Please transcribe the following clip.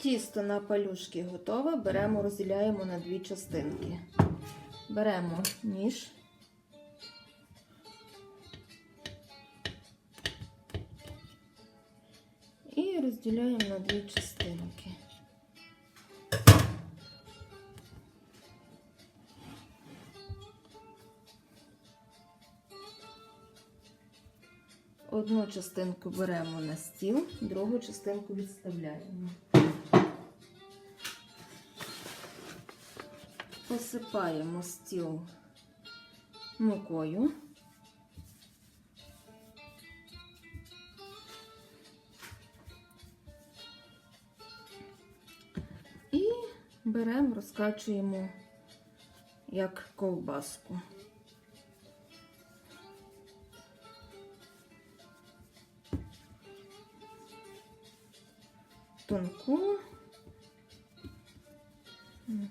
Тісто на палюшки готове. Беремо, розділяємо на дві частинки. Беремо ніж. І розділяємо на дві частинки. Одну частинку беремо на стіл, другу частинку відставляємо. Посипаємо стіл мукою. І беремо, розкачуємо як ковбаску. Тонку. М.